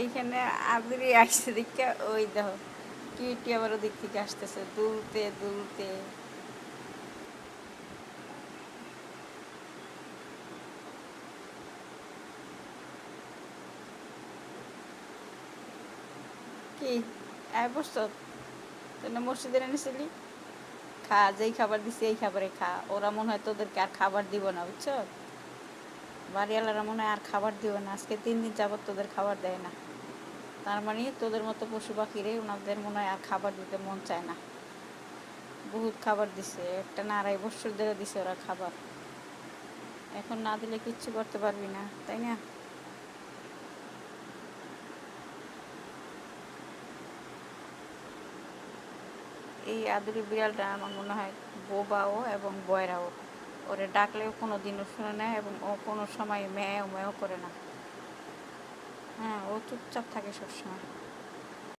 এইখানে আদুরি আসছে দেখে, ওই দেখো, কিউটি আবার ওদিক থেকে আসতেছে, দুলতে দুলতে। কি? আয় বসছ তুই না মসজিদে এনেছিলি? খা, যেই খাবার দিছি এই খাবারে খা। ওরা মনে হয় তোদেরকে আর খাবার দিব না, বুঝছ? বাড়িওয়ালারা মনে হয় আর খাবার দিব না। আজকে তিন দিন যাবত তোদের খাবার দেয় না। তার মানে তোদের মতো পশু পাখিরে ওনাদের মনে হয় আর খাবার দিতে মন চায় না। বহুত খাবার দিছে, একটা না আড়াই বছর ধরে দিছে ওরা খাবার। এখন না দিলে কিচ্ছু করতে পারবি না, তাই না? এই আদুরি বিড়ালটা আমার মনে হয় বোবাও এবং বয়রাও। ওরে ডাকলেও কোনো দিনও শুনে না এবং ও কোনো সময় ম্যাও ম্যাও করে না। হ্যাঁ ও চুপচাপ থাকে সবসময়।